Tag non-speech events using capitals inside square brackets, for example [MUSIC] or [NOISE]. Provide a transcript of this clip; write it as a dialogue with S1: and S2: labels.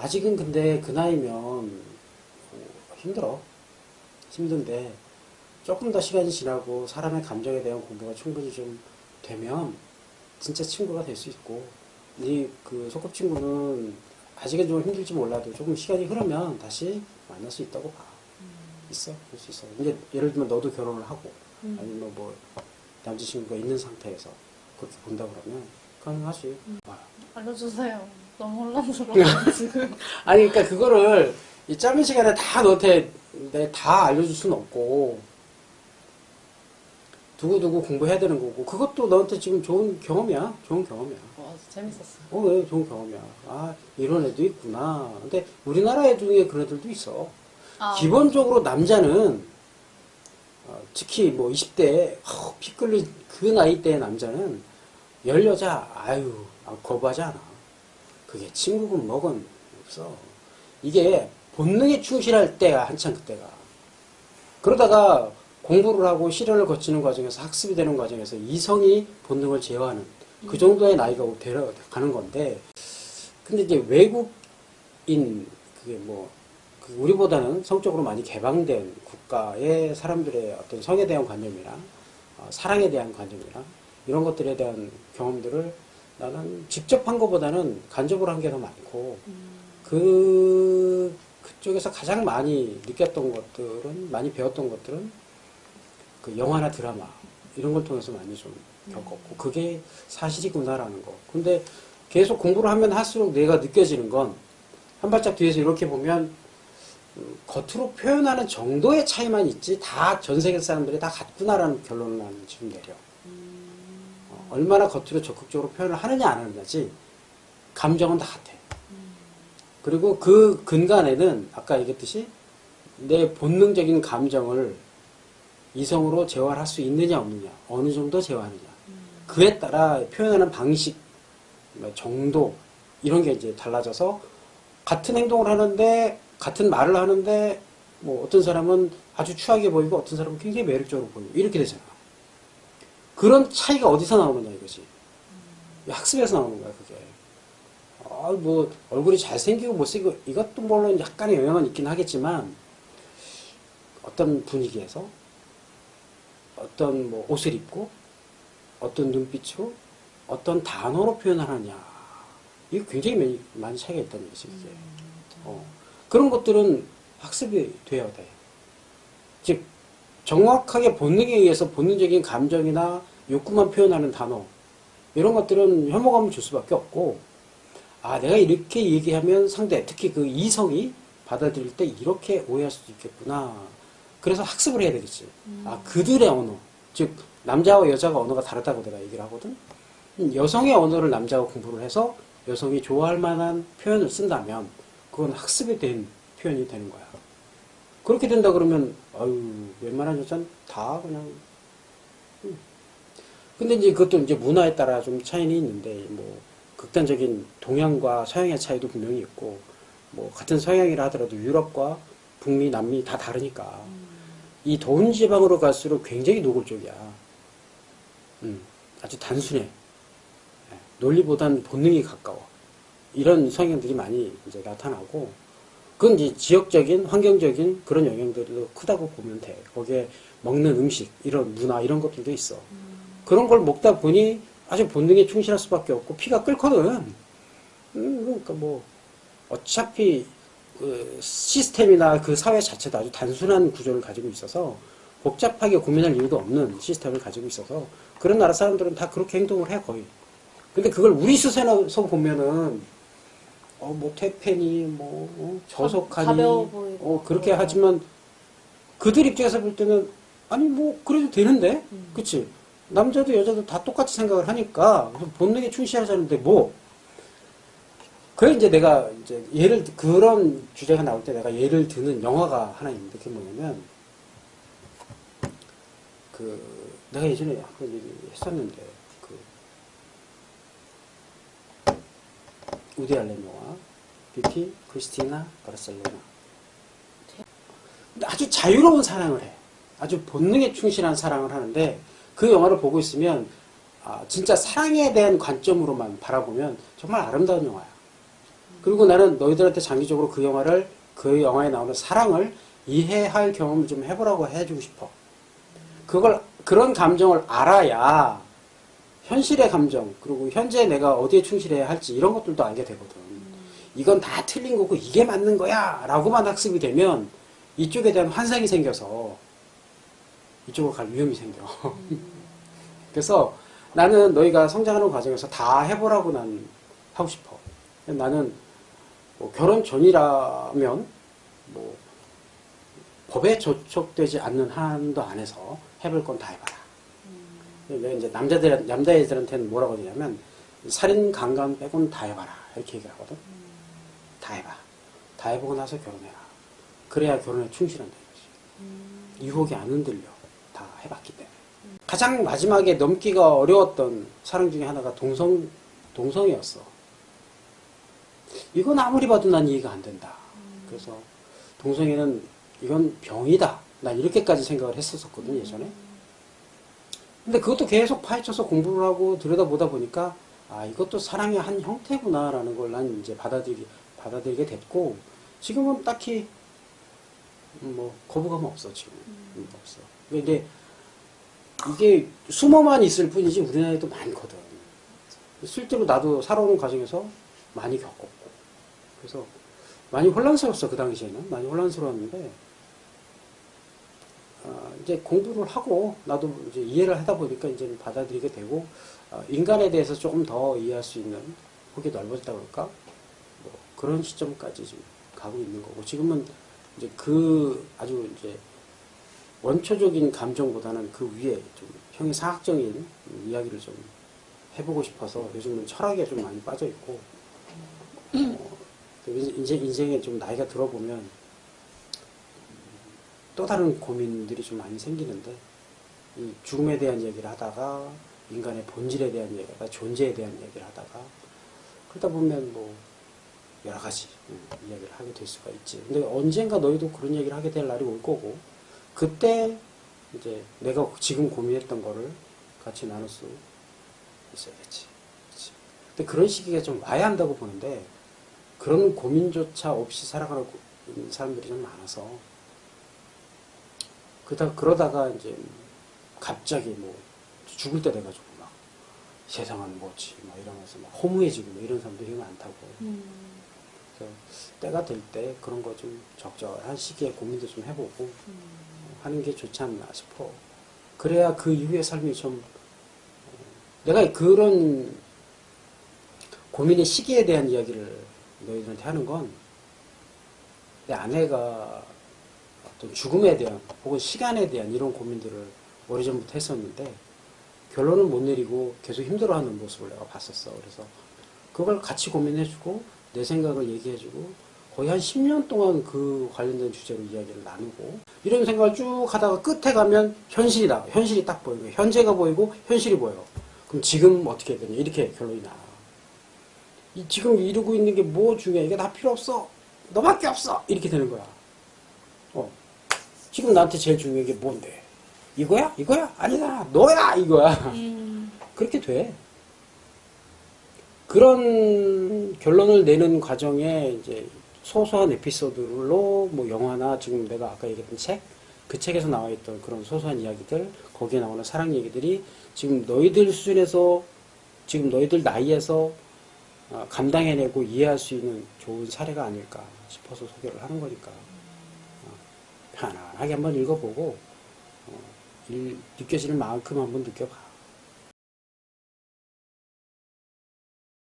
S1: 아직은 근데 그 나이면 어, 힘들어. 힘든데 조금 더 시간이 지나고 사람의 감정에 대한 공부가 충분히 좀 되면 진짜 친구가 될 수 있고 이그 소꿉친구는 아직은 좀 힘들지 몰라도 조금 시간이 흐르면 다시 만날 수 있다고 봐. 있어, 볼 수 있어. 이제 예를 들면 너도 결혼을 하고
S2: 음.
S1: 아니면 뭐 남자친구가 있는 상태에서 그렇게 본다 그러면 가능하지. 아.
S2: 알려주세요. 너무 혼란스러워 지금. [LAUGHS]
S1: 아니 그러니까 그거를 이 짧은 시간에 다 너한테 내 다 알려줄 수는 없고 두고두고 공부해야 되는 거고 그것도 너한테 지금 좋은 경험이야 좋은 경험이야
S2: 와 재밌었어.
S1: 어왜 좋은 경험이야 아 이런 애도 있구나 근데 우리나라 애 중에 그런 애들도 있어
S2: 아,
S1: 기본적으로 남자는 어, 특히 뭐 20대 어, 피 끓는 그 나이 대의 남자는 열 여자 아유 아, 거부하지 않아. 그게 친구건 뭐건 없어. 이게 본능에 충실할 때가 한참 그때가. 그러다가 공부를 하고 시련을 거치는 과정에서 학습이 되는 과정에서 이성이 본능을 제어하는 그 정도의 나이가 되어가는 건데 근데 이제 외국인 그게 뭐그 우리보다는 성적으로 많이 개방된 국가의 사람들의 어떤 성에 대한 관념이나 어, 사랑에 대한 관념이나 이런 것들에 대한 경험들을 나는 직접 한 것보다는 간접으로 한 게 더 많고 그 그쪽에서 가장 많이 느꼈던 것들은 많이 배웠던 것들은 그 영화나 드라마 이런 걸 통해서 많이 좀 겪었고 그게 사실이구나라는 거. 근데 계속 공부를 하면 할수록 내가 느껴지는 건 한 발짝 뒤에서 이렇게 보면 음, 겉으로 표현하는 정도의 차이만 있지 다 전 세계 사람들이 다 같구나라는 결론을 나는 지금 내려. 어, 얼마나 겉으로 적극적으로 표현을 하느냐 안 하느냐지 감정은 다 같아. 그리고 그 근간에는 아까 얘기했듯이 내 본능적인 감정을 이성으로 재활할 수 있느냐 없느냐 어느 정도 재활하느냐 그에 따라 표현하는 방식 뭐 정도 이런 게 이제 달라져서 같은 행동을 하는데 같은 말을 하는데 뭐 어떤 사람은 아주 추하게 보이고 어떤 사람은 굉장히 매력적으로 보이고 이렇게 되잖아. 그런 차이가 어디서 나오느냐 이거지. 학습에서 나오는 거야 그게. 아, 뭐 얼굴이 잘생기고 못생기고 이것도 물론 약간의 영향은 있긴 하겠지만 어떤 분위기에서 어떤 뭐 옷을 입고 어떤 눈빛으로 어떤 단어로 표현하느냐 이거 굉장히 많이, 많이 차이가 있다는 얘기지 이게. 어. 그런 것들은 학습이 되어야 돼. 즉 정확하게 본능에 의해서 본능적인 감정이나 욕구만 표현하는 단어 이런 것들은 혐오감을 줄 수밖에 없고 아 내가 이렇게 얘기하면 상대 특히 그 이성이 받아들일 때 이렇게 오해할 수도 있겠구나. 그래서 학습을 해야 되겠지 아 그들의 언어 즉 남자와 여자가 언어가 다르다고 내가 얘기를 하거든? 음, 여성의 언어를 남자가 공부를 해서 여성이 좋아할 만한 표현을 쓴다면 그건 학습이 된 표현이 되는 거야 그렇게 된다 그러면 아유 웬만한 여자는 다 그냥 음. 근데 이제 그것도 이제 문화에 따라 좀 차이는 있는데 뭐 극단적인 동양과 서양의 차이도 분명히 있고 뭐 같은 서양이라 하더라도 유럽과 북미 남미 다 다르니까 이 더운 지방으로 갈수록 굉장히 노골적이야. 음, 아주 단순해. 예, 논리보단 본능이 가까워. 이런 성향들이 많이 이제 나타나고 그건 이제 지역적인 환경적인 그런 영향들도 크다고 보면 돼. 거기에 먹는 음식 이런 문화 이런 것들도 있어. 그런 걸 먹다 보니 아주 본능에 충실할 수밖에 없고 피가 끓거든. 음, 그러니까 뭐 어차피 그 시스템이나 그 사회 자체도 아주 단순한 구조를 가지고 있어서 복잡하게 고민할 이유도 없는 시스템을 가지고 있어서 그런 나라 사람들은 다 그렇게 행동을 해 거의. 근데 그걸 우리 수세에서 보면은 어 뭐 퇴폐니 뭐 어, 저속하니. 어 그렇게 하지만 그들 입장에서 볼 때는 아니 뭐 그래도 되는데
S2: 음.
S1: 그치 남자도 여자도 다 똑같이 생각을 하니까 본능에 충실하자는데 뭐 그래 이제 내가 이제 예를 들- 그런 주제가 나올 때 내가 예를 드는 영화가 하나 있는데 그게 뭐냐면 그 내가 예전에 한번 얘기했었는데 그 우디 알렌 영화 뷰티 크리스티나 바르셀로나 아주 자유로운 사랑을 해 아주 본능에 충실한 사랑을 하는데 그 영화를 보고 있으면 아, 진짜 사랑에 대한 관점으로만 바라보면 정말 아름다운 영화야 그리고 나는 너희들한테 장기적으로 그 영화를 그 영화에 나오는 사랑을 이해할 경험을 좀 해보라고 해주고 싶어. 그걸 그런 감정을 알아야 현실의 감정 그리고 현재 내가 어디에 충실해야 할지 이런 것들도 알게 되거든. 이건 다 틀린 거고 이게 맞는 거야 라고만 학습이 되면 이쪽에 대한 환상이 생겨서 이쪽으로 갈 위험이 생겨. [LAUGHS] 그래서 나는 너희가 성장하는 과정에서 다 해보라고 난 하고 싶어. 나는 뭐 결혼 전이라면 뭐 법에 저촉되지 않는 한도 안에서 해볼 건 다 해봐라. 내가 이제 남자들 남자애들한테는 뭐라고 하냐면 살인 강간 빼고는 다 해봐라 이렇게 얘기하거든. 다 해봐. 다 해보고 나서 결혼해라. 그래야 결혼에 충실한다 이거지. 유혹이 안 흔들려. 다 해봤기 때문에. 가장 마지막에 넘기가 어려웠던 사랑 중에 하나가 동성 동성이었어. 이건 아무리 봐도 난 이해가 안 된다. 그래서 동성애는 이건 병이다. 난 이렇게까지 생각을 했었거든 예전에. 근데 그것도 계속 파헤쳐서 공부를 하고 들여다보다 보니까 아 이것도 사랑의 한 형태구나라는 걸 난 이제 받아들이 받아들이게 됐고 지금은 딱히 뭐 거부감 없어 지금. 은 없어. 근데 이게 숨어만 있을 뿐이지 우리나라에도 많거든. 실제로 나도 살아오는 과정에서 많이 겪었고. 그래서 많이 혼란스러웠어 그 당시에는. 많이 혼란스러웠는데 어, 이제 공부를 하고 나도 이제 이해를 하다 보니까 이제 받아들이게 되고 어, 인간에 대해서 조금 더 이해할 수 있는 폭이 넓어지다 그럴까? 뭐 그런 시점까지 지금 가고 있는 거고 지금은 이제 그 아주 이제 원초적인 감정보다는 그 위에 좀 형이 사학적인 이야기를 좀 해보고 싶어서 요즘은 철학에 좀 많이 빠져 있고 어, 이제 인생에 좀 나이가 들어보면 또 다른 고민들이 좀 많이 생기는데 이 죽음에 대한 얘기를 하다가 인간의 본질에 대한 얘기가 존재에 대한 얘기를 하다가 그러다 보면 뭐 여러 가지 음, 이야기를 하게 될 수가 있지. 근데 언젠가 너희도 그런 얘기를 하게 될 날이 올 거고 그때 이제 내가 지금 고민했던 거를 같이 나눌 수 있어야겠지. 그치? 근데 그런 시기가 좀 와야 한다고 보는데 그런 고민조차 없이 살아가는 사람들이 좀 많아서 그러다 그러다가 이제 갑자기 뭐 죽을 때 돼가지고 막 세상은 뭐지 막 이러면서 막 허무해지고 뭐 이런 사람들이 많다고. 그래서 때가 될 때 그런 거 좀 적절한 시기에 고민도 좀 해보고 하는 게 좋지 않나 싶어. 그래야 그 이후의 삶이 좀 어, 내가 그런 고민의 시기에 대한 이야기를 너희들한테 하는 건 내 아내가 어떤 죽음에 대한 혹은 시간에 대한 이런 고민들을 오래전부터 했었는데 결론을 못 내리고 계속 힘들어하는 모습을 내가 봤었어. 그래서 그걸 같이 고민해주고 내 생각을 얘기해주고 거의 한 10년 동안 그 관련된 주제로 이야기를 나누고 이런 생각을 쭉 하다가 끝에 가면 현실이 나 현실이 딱 보이고 현재가 보이고 현실이 보여. 그럼 지금 어떻게 해야 되냐 이렇게 결론이 나. 이 지금 이루고 있는 게 뭐 중요해? 이게 다 필요 없어. 너밖에 없어. 이렇게 되는 거야. 어. 지금 나한테 제일 중요한 게 뭔데? 이거야? 이거야? 아니다. 너야! 이거야. 그렇게 돼. 그런 결론을 내는 과정에 이제 소소한 에피소드로 뭐 영화나 지금 내가 아까 얘기했던 책, 그 책에서 나와 있던 그런 소소한 이야기들, 거기에 나오는 사랑 얘기들이 지금 너희들 수준에서, 지금 너희들 나이에서 어, 감당해내고 이해할 수 있는 좋은 사례가 아닐까 싶어서 소개를 하는 거니까. 어, 편안하게 한번 읽어보고, 어, 일- 느껴지는 만큼 한번 느껴봐.